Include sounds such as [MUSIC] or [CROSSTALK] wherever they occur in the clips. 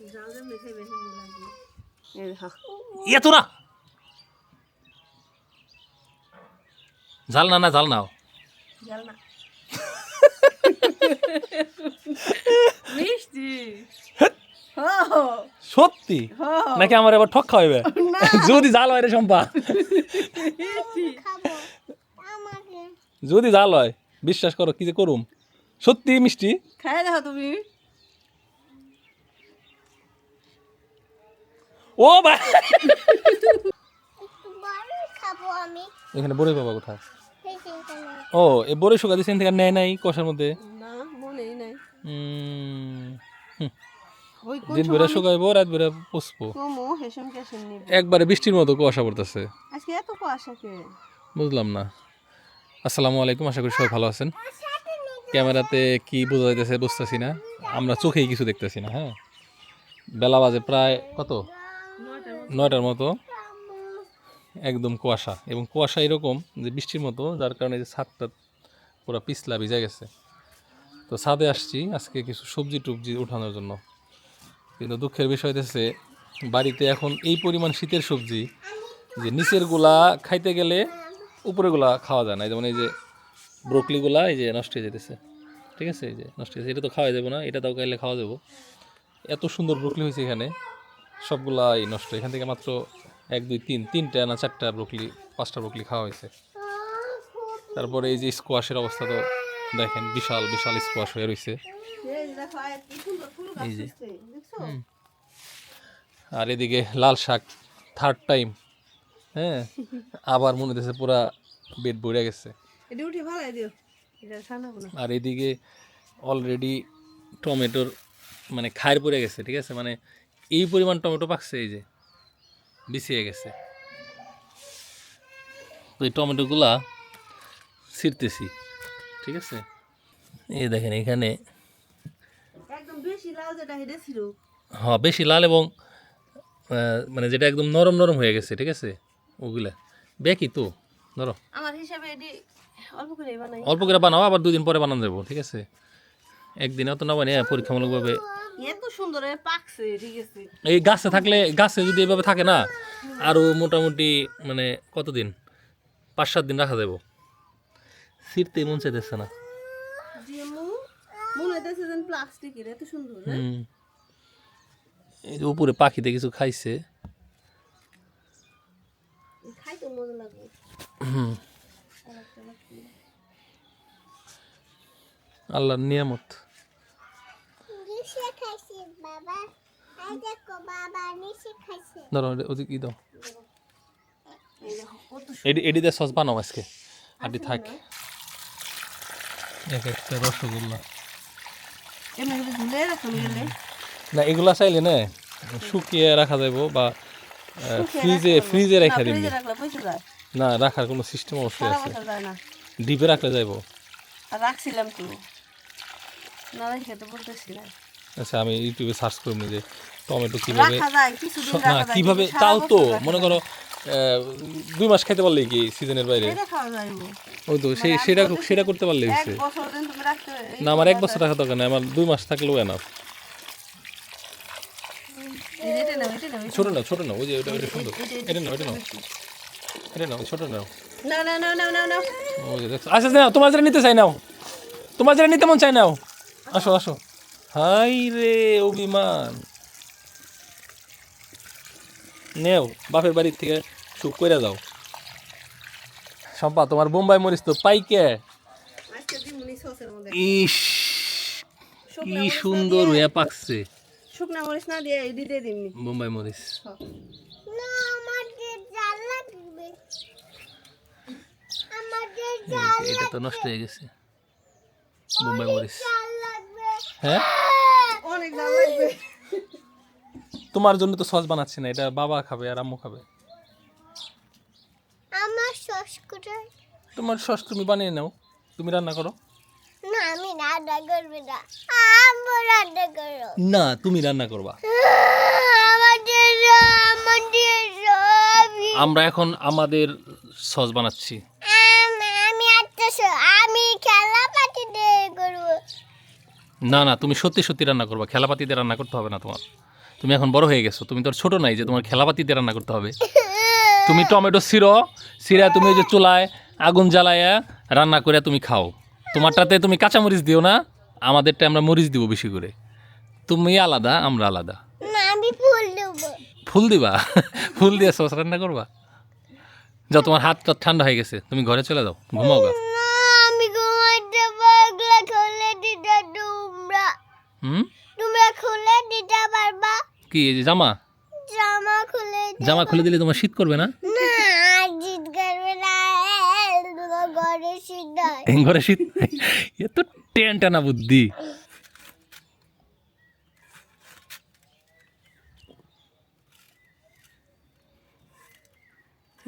এই যে, হ্যাঁ। না জাল না না জাল নাও। না। [LAUGHS] সত্যি? নাকি আমার এবার ঠক খাওয়াবে যদি জাল হয় রে সম্পা যদি জাল হয় বিশ্বাস করো কি যে করুম। সত্যি মিষ্টি? খাই দেখো তুমি। ও এখানে বড়ই বাবা কোথায়? ও এ বড়ই শুকা দিয়েছেন থেকে নেয় নাই কষার মধ্যে? না মনেই নাই। উম, ওই কোন দিন বেড়ে শুকাইবো রাত বেড়ে পুষবো। একবারে বৃষ্টির মতো কুয়াশা পড়তেছে। বুঝলাম না। আসসালামু আলাইকুম আশা করি সবাই ভালো আছেন। ক্যামেরাতে কি বোঝা যাইতেছে বুঝতেছি না। আমরা চোখেই কিছু দেখতেছি না হ্যাঁ? বেলা বাজে প্রায় কত? নয়টার মতো একদম কুয়াশা। এবং কুয়াশা এরকম যে বৃষ্টির মতো, যার কারণে যে ছাদটা পুরো পিছলা ভিজে গেছে। তো ছাদে আসছি আজকে কিছু সবজি টুবজি উঠানোর জন্য। কিন্তু দুঃখের বিষয় হচ্ছে বাড়িতে এখন এই পরিমাণ শীতের সবজি, যে নিচেরগুলা খাইতে গেলে উপরেরগুলা খাওয়া যায় না। যেমন এই যে ব্রোকলিগুলা এই যে নষ্ট হয়ে যেতেছে ঠিক আছে? এই যে নষ্ট হয়ে এটা তো খাওয়া যাবে না, এটা তাও খাইলে খাওয়া যাব। এত সুন্দর ব্রোকলি হয়েছে এখানে। সবগুলাই নষ্ট। এখান থেকে মাত্র এক দুই তিন তিনটা না চারটা ব্রোকলি পাঁচটা ব্রোকলি খাওয়া হয়েছে। তারপরে এই যে স্কোয়াশের অবস্থা তো দেখেন বিশাল বিশাল স্কোয়াশ হয়ে রয়েছে এই যে। আর এদিকে লাল শাক থার্ড টাইম হ্যাঁ আবার মনে হচ্ছে পুরা বেড ভরে গেছে। আর এদিকে অলরেডি টমেটোর মানে খায়ের পড়ে গেছে ঠিক আছে? মানে এই পরিমাণ টমেটো পাকছে এই যে বিছিয়ে গেছে। তো এই টমেটোগুলা ছিঁড়তেছি ঠিক আছে? এই দেখেন এখানে হ্যাঁ বেশি লাল এবং মানে যেটা একদম নরম নরম হয়ে গেছে ঠিক আছে? ওগুলা। বেকি তো ধরো। আমার হিসাবে অল্প করে বানাই। অল্প করে বানাও আবার দুদিন পরে বানানো যাব ঠিক আছে? একদিনে তো না বানিয়ে পরীক্ষামূলকভাবে এত সুন্দর পাকছে ঠিক আছে। এই গাছে থাকলে গাছে যদি এভাবে থাকে না আরও মোটামুটি মানে কতদিন? পাঁচ সাত দিন রাখা যাব ছিঁড়তে মন চাইতেছে না। যে মু মনে হইতেছে যেন প্লাস্টিকের এত সুন্দর না? এই যে উপরে পাখিতে কিছু খাইছে। খাইতে মজা লাগবে হুম। আল্লাহর নিয়ামত নিশে খাইছি বাবা আই দেখো বাবা নিশে খাইছে ধরো ওদিক ই দাও। এই দেখো কত এডি এডি দিয়ে সস বানাও আজকে। আডি থাক। এক একটা রসগোল্লা। না এগুলা চাইলে না শুকিয়ে রাখা যাব বা ফ্রিজে ফ্রিজে রাখা দিন না রাখার কোনো সিস্টেম অবশ্যই আছে। ডিপে রাখলে যাইব। রাখছিলাম তো। না রেখে তো বলতেছিলাম আচ্ছা আমি ইউটিউবে সার্চ করব যে টমেটো কীভাবে না কীভাবে তাও তো মনে করো দুই মাস খাইতে পারলে কি সিজনের বাইরে? ওই তো সেই সেটা সেটা করতে পারলে এই না আমার এক বছর রাখা দরকার নেই আমার দুই মাস থাকলেও এনাফ ছোট নাও। ছোট নাও ওই যে ওটা ওটা সুন্দর। এটা নাও এটা নাও। এটা নাও। ছোট নাও। না না না না না না দেখছ। আচ্ছা নাও তোমার যেটা নিতে চাই নাও। তোমার যেটা নিতে মন চাই নাও। আসো আসো। হাই রে অভিমান। নেও বাপের বাড়ির থেকে সুখ করে যাও। সম্পা তোমার বোম্বাই মরিচ তো পাইকে। ইস কি সুন্দর হয়ে পাকছে। শুকনা মরিচ না দিয়ে এই দিয়ে দিমনি। বোম্বাই মরিচ। না আমাদের জাল লাগবে। আমাদের এই যে, এটা তো নষ্ট হয়ে গেছে। বোম্বাই মরিচ। হ্যাঁ? তোমার জন্য তো সস বানাচ্ছি না এটা বাবা খাবে আর আম্মু খাবে। আমার সস কোথায়? তোমার সস তুমি বানিয়ে নাও তুমি রান্না করো। না আমি রান্না করবি না। আমি রান্না করো। না তুমি রান্না করবা। আমরা এখন আমাদের সস বানাচ্ছি আমি আমি একটা স- আমি খেলা পাতি দিয়ে করব না না তুমি সত্যি সত্যি রান্না করবা। খেলাপাতিতে রান্না করতে হবে না তোমার। তুমি এখন বড় হয়ে গেছো তুমি তো আর ছোট নাই যে তোমার খেলাপাতিতে রান্না করতে হবে। তুমি টমেটো ছিঁড়ো ছিঁড়া তুমি ওই যে চুলায় আগুন জ্বালায়া রান্না করে তুমি খাও। তোমারটাতে তুমি কাঁচামরিচ দিও না আমাদেরটা আমরা মরিচ দিব বেশি করে। তুমি আলাদা আমরা আলাদা। ফুল দিবা। ফুল দিয়ে সস রান্না করবা? যাও তোমার হাত টাত ঠান্ডা হয়ে গেছে তুমি ঘরে চলে যাও ঘুমাও গা। হুম? তোমরা খুলে দিতে পারবা? কি জামা? জামা খুলে জামা খুলে দিলে তোমার শীত করবে না? না করবে না ঘরে শীত এ তো টেন টানা বুদ্ধি।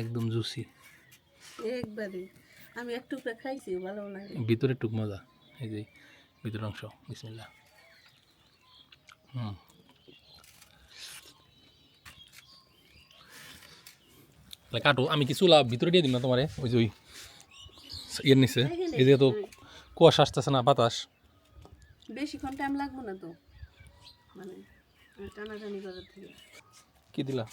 একদম জুসি। একবারে। আমি এক টুকরা খাইছি ভালো লাগে। ভিতরে টুক মজা। এই যে ভিতরের অংশ। বিসমিল্লা হুম তাহলে কাটো আমি কিছু লাভ ভিতরে দিয়ে দিম না তোমারে ওই যে ওই ইয়ের নিচে। এই যে তো কুয়াশা আসতেছে না বাতাস। বেশিক্ষণ টাইম লাগবে না তো? মানে টানাটানি করার থেকে। কি দিলা?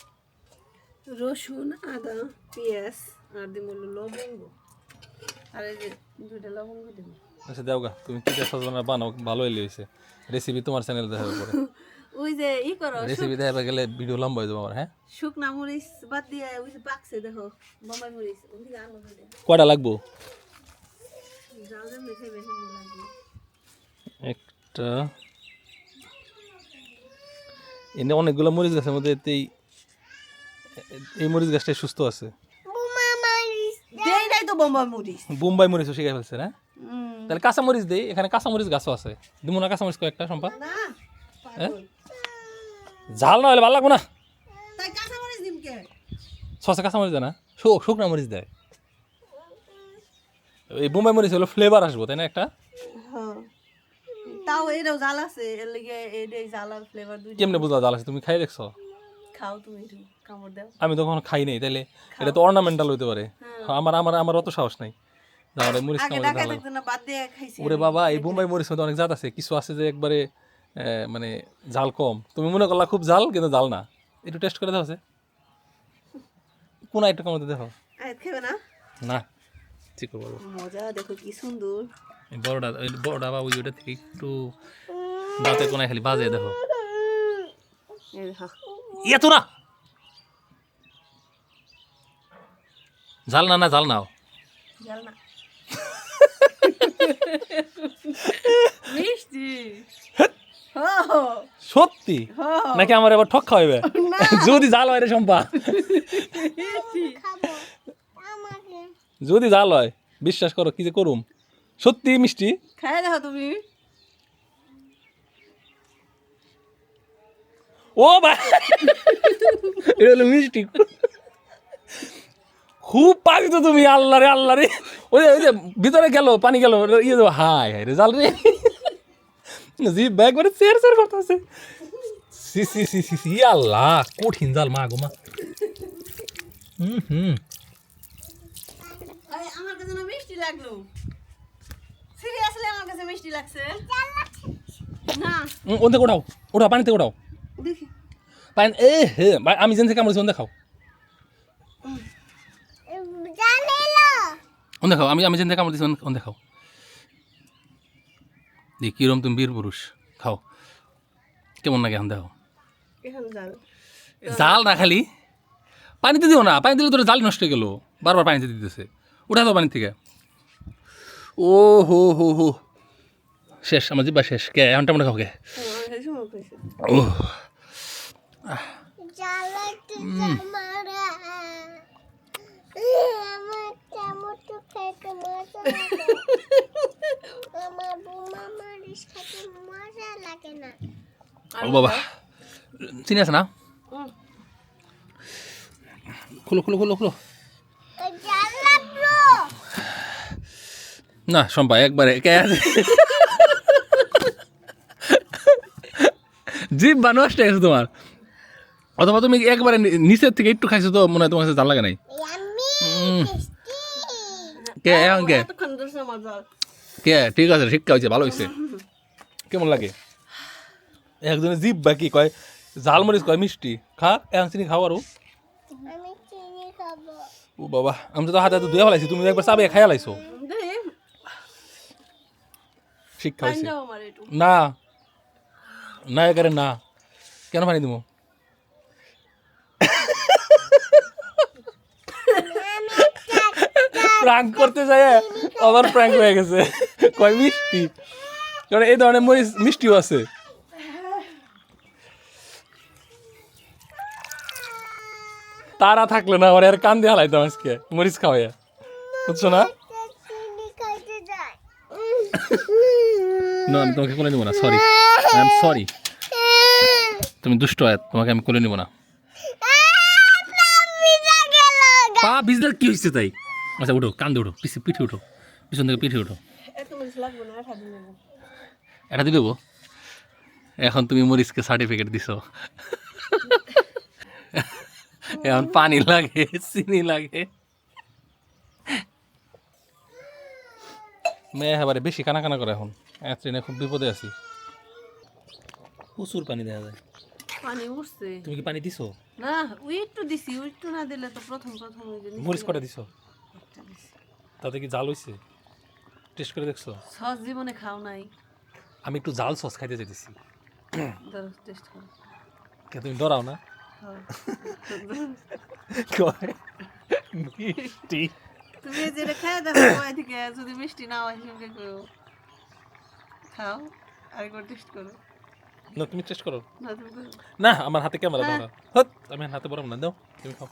রসুন আদা পেঁয়াজ আর দিব লবঙ্গ। আর এই যে দুইটা লবঙ্গ দিব আচ্ছা দেও গা তুমি কি সজনা বানাও ভালো হয়েছে রেসিপি তোমার চ্যানেল দেখাবে পরে। [LAUGHS] ওই যে ই করো রেসিপি দেখাবে গেলে ভিডিও লম্বা হয়ে যাবে আমার হ্যাঁ? শুকনা মরিচ বাদ দিয়ে ওই যে পাকছে দেখো বোম্বাই মরিচ ওদিকে দিয়ে কয়টা লাগবো? একটা। এনে অনেকগুলো মরিচ গাছের মধ্যে এই এই মরিচ গাছটাই সুস্থ আছে। বুমা মারিস দেই নাই তো বোম্বাই মরিচ। বোম্বাই মরিচও শিখে ফেলছে না? হুম তাহলে কাঁচা মরিচ দেই এখানে কাঁচা মরিচ গাছও আছে। দিব না কাঁচা মরিচ কয়েকটা সম্পা না হ্যাঁ? ঝাল না হলে ভালো লাগবো না? সসে কাঁচা মরিচ দেয় না শুকনা মরিচ দেয়। এই বোম্বাই মরিচ হলো ফ্লেভার আসব তাই না একটা? হ্যাঁ। তাও এটাও জাল আছে এর লিগে এটাই জাল আর ফ্লেভার দুই কেমনে জাল আছে? তুমি খাই দেখছ? খাও তুমি কামড় দাও। আমি তো কখনো খাই নাই তাইলে এটা তো অর্নামেন্টাল হইতে পারে। আমার আমার আমার অত সাহস নাই। মরিচ খাইছি ওরে বাবা এই বোম্বাই মরিচ মধ্যে অনেক জাত আছে কিছু আছে যে একবারে মানে জাল কম। তুমি মনে করলা খুব জাল কিন্তু জাল না। একটু টেস্ট করে দেখো কোন একটু কামড়ে দেখো? না? না ঠিক করব মজা দেখো কি সুন্দর। বড়টা বড়টা বা ওই ওটা থেকে একটু দাঁতে কোনায় খালি বাজে দেখো। এত না! জাল না না জাল নাও। জাল না। সত্যি? নাকি আমার এবার ঠক খাওয়াবে যদি জাল হয় রে আমাকে যদি জাল হয় বিশ্বাস করো কি যে করুম। সত্যি মিষ্টি? খাই দেখো তুমি। ও ভাই। এটা হলো মিষ্টি। খুব পাবি তো তুমি আল্লাহ রে আল্লাহ রে ওই ওই যে ভিতরে গেল পানি গেল ইয়ে দেবো হাই হাই রে জাল রে। জি ব্যাগ করে চেয়ার চেয়ার করতেছে সি সি সি সি সি আল্লাহ কঠিন জাল মা গো মা। হুম হুম। আরে আমার কাছে না মিষ্টি লাগল। সিরিয়াসলি আমার কাছে মিষ্টি লাগছে। না। উম, ওন থেকে ওঠাও ওঠাও পানিতে ওঠাও। দেখি। পানি এ হে আমি যেন থেকে ওন দেখাও। ওন দেখাও আমি আমি যেন থেকে কামড়েছি ওন- ওন দেখাও দেখ কিরম তুমি বীর পুরুষ। খাও। কেমন লাগে এখন দেখো? এখন জাল। না খালি। পানিতে দিও না পানি দিলে তোর জাল নষ্ট হয়ে গেল। বারবার পানিতে দিতেছে। উঠা দাও পানি থেকে। ও হো হো হো। শেষ আমার জিব্বা শেষ। কে এখন টামটা খাও কে আমার ও জ্বালাতে জামারা আমার টমেটো খেতে মজা লাগে আমার বুমা মারিস খেতে মজা লাগে না বাবা চিনি আছে না। খুলো খুলো খুলো খুলো না সম্পা একবারে কে আছে জিভ বা নষ্ট হয়ে গেছে তোমার অথবা তুমি একবারে নিচের থেকে একটু খাইছো তো মনে হয় তোমার কাছে জাল লাগে নাই কে এখন কে আমার জাল কে? ঠিক আছে শিক্ষা হয়েছে ভালো হয়েছে। কেমন লাগে? একজনে জিভ বা কি কয় ঝাল মরিচ কয় মিষ্টি। খা এখন চিনি খাও আরও। আমি চিনি খাব। ও বাবা আমি তো হাতে হাতে ধুয়ে ফেলাইছি তুমি একবার চাবে খাইয়া লাইছো। শিক্ষা হয়েছে। না। না একারে না। কেন পানি দিব প্রাঙ্ক করতে যায় আবার প্র্যাঙ্ক হয়ে গেছে। কয় মিষ্টি? কারণ এই ধরনের মরিচ মিষ্টিও আছে। তারা থাকলে না আমার আর কান দিয়ে হালাইতাম আজকে মরিচ খাওয়াইয়া। বুঝছ না? না আমি তোমাকে কোলে নিব না সরি আই এম সরি তুমি দুষ্ট হয় তোমাকে আমি কোলে নিব না। পা ভিজলে কি হয়েছে তাই? আচ্ছা উঠো কান্দে উঠো পিছে পিঠে উঠো পিছন থেকে পিঠে উঠো। এটা দিয়ে দেবো। এখন তুমি মরিচকে সার্টিফিকেট দিছো। এখন পানি লাগে চিনি লাগে। মেয়ে এবারে বেশি কানা কানা করে এখন। ট্রেনে খুব বিপদে আছি। প্রচুর পানি দেখা যায়। পানি উঠছে। তুমি কি পানি দিছো? না ওই একটু দিছি ওই একটু না দিলে তো প্রথম প্রথম মরিচ কটা দিছি। তাতে কি জাল হইছে? টেস্ট করে দেখছ? সস জীবনে খাও নাই। আমি একটু জাল সস খাইতে যেতেছি টেস্ট করো। কে তুমি ডরাও না? কয়? মিষ্টি। তুমি যেটা খাই দেখো ওই থেকে যদি মিষ্টি না হয় সেটাকে করো? খাও আরেকবার টেস্ট করো। না তুমি টেস্ট করো। না তুমি করো। না আমার হাতে ক্যামেরা দাও না হত আমি হাতে বরাম না দাও তুমি খাও।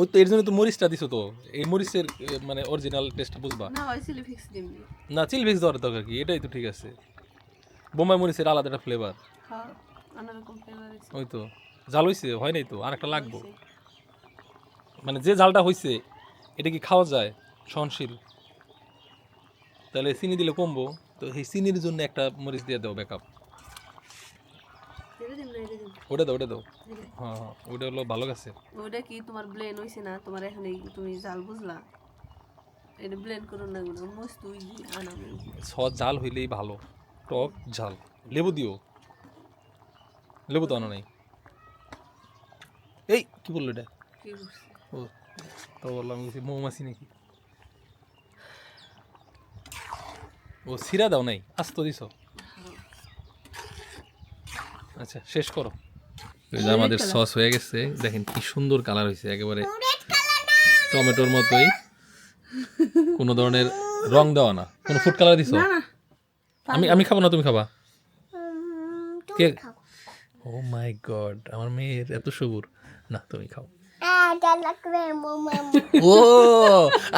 ওই তো এর জন্য তো মরিচটা দিছো তো। এই মরিচের মানে অরিজিনাল টেস্ট বুঝবা? না চিলি ফিক্স দিমনি না। চিল ভিক্স দেওয়ার দরকার কি? এটাই তো ঠিক আছে। বোম্বাই মরিচের আলাদা একটা ফ্লেভার খাও অন্যরকম ফ্লেভার আছে। ওই তো। জাল হইছে? হয় নাই তো? আর একটা লাগবো। মানে যে জালটা হয়েছে এটা কি খাওয়া যায়? সহনশীল। তাহলে চিনি দিলে কমবো। তো সেই চিনির জন্য একটা মরিচ দিয়ে দাও ব্যাকআপ এটা দিম না এটা দিম ওটা দাও ওটা দাও। হ্যাঁ হ্যাঁ ওটা হলো ভালো গেছে। ওটা কি তোমার ব্লেন হইছে না? তোমার এখানে তুমি জাল বুঝলা? এটা ব্লেন্ড করো না গুলো মস্ত ওই আনা ছ জাল হইলেই ভালো। টক ঝাল লেবু দিও। লেবু তো আনা নাই। এই কি বলল এটা? ও তো বললাম মৌমাছি নাকি? ও সিরা দাও নাই? আস্ত দিছ? আচ্ছা শেষ করো। আমাদের সস হয়ে গেছে। দেখেন কি সুন্দর কালার হয়েছে একেবারে। টমেটোর মতোই। কোনো ধরনের রং দেওয়া না। কোনো ফুড কালার দিছো? আমি আমি খাব না তুমি খাবা? কে ও মাই গড আমার মেয়ের এত সবুর। না তুমি খাও। ও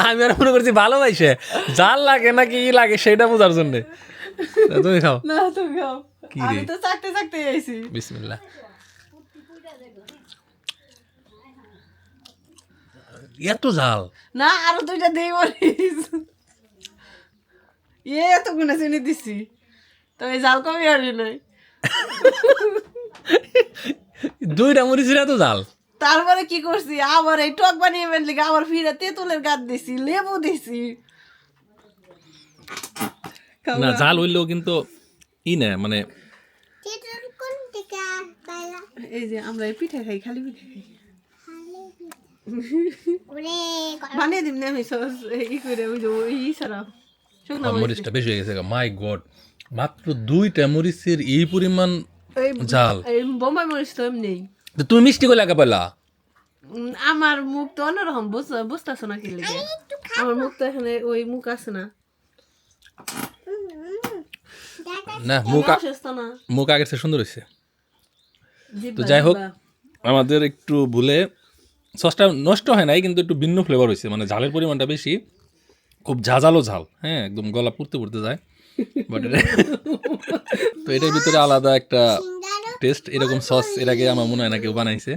আমি আর মনে করছি ভালোবাসে। জাল লাগে না কি লাগে সেটা বোঝার জন্য। তুমি খাও। না তুমি খাও। কি রে? তো চাকতে চাকতে আইছি। বিসমিল্লাহ। এত জাল না আরও দুইটা দেই মরিস এ এত গুণে চিনি দিছি। তো এই জাল কমই আসবে নাই। দুইটা মরিচের এত জাল তারপরে কি করছি? আবার এই টক বানিয়ে ফেললি আবার ফিরে তেঁতুলের গাছ দিছি লেবু দিছি। না জাল হইলেও কিন্তু ই না মানে এই যে আমরা এই পিঠা খাই খালি পিঠা খাই। বানিয়ে দিম না আমি সস ই করে ওই ই মরিচটা বেশি হয়ে গেছে মাই গড মাত্র দুইটা মরিচের এই পরিমাণ জাল বোম্বাই মরিচ তো এমনি। তুমি মিষ্টি করে লাগা পেলা আমার মুখ তো অন্যরকম বুঝ- বুঝতেছো না কি লেগে আমার মুখ তো এখানে ওই মুখ আছে না। না মুখ মুখ আগের চেয়ে সুন্দর হয়েছে তো যাই হোক আমাদের একটু ভুলে সসটা নষ্ট হয় নাই কিন্তু একটু ভিন্ন ফ্লেভার হয়েছে। মানে ঝালের পরিমাণটা বেশি খুব ঝাঁঝালো ঝাল হ্যাঁ একদম গলা পুড়তে পুড়তে যায়। বাট [LAUGHS] তো এটার ভিতরে আলাদা একটা টেস্ট এরকম সস এর আগে আমার মনে হয় না কেউ বানাইছে।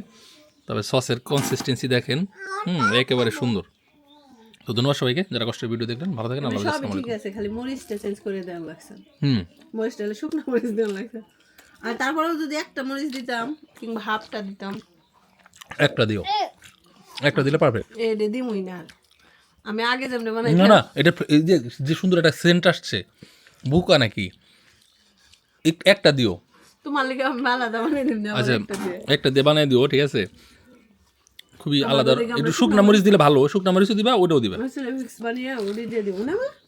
তবে সসের কনসিস্টেন্সি দেখেন হুম একেবারে সুন্দর। তো ধন্যবাদ সবাইকে যারা কষ্টের ভিডিও দেখলেন ভালো থাকেন আল্লাহ হাফেজ, সবই ঠিক আছে খালি মরিচটা চেঞ্জ করে দেওয়া লাগছে। হুম। মরিচটা শুকনো মরিচ দেওয়া লাগছে। আর তারপরেও যদি একটা মরিচ দিতাম কিংবা হাফটা দিতাম। একটা দিও। একটা দিলে পারফেক্ট এ রে দিমই না আর। আমি আগে যেমন বানাই না না এটা এই যে যে সুন্দর একটা সেন্ট আসছে বুকা নাকি? এক- একটা দিও। তোমার লেগে আমি আলাদা বানিয়ে দিন না আচ্ছা একটা দিয়ে। বানিয়ে দিও ঠিক আছে? খুবই আলাদা একটু শুকনা মরিচ দিলে ভালো শুকনা মরিচও দিবা ওটাও দিবা। মিক্স বানিয়ে ওটি দিয়ে দিব না মা?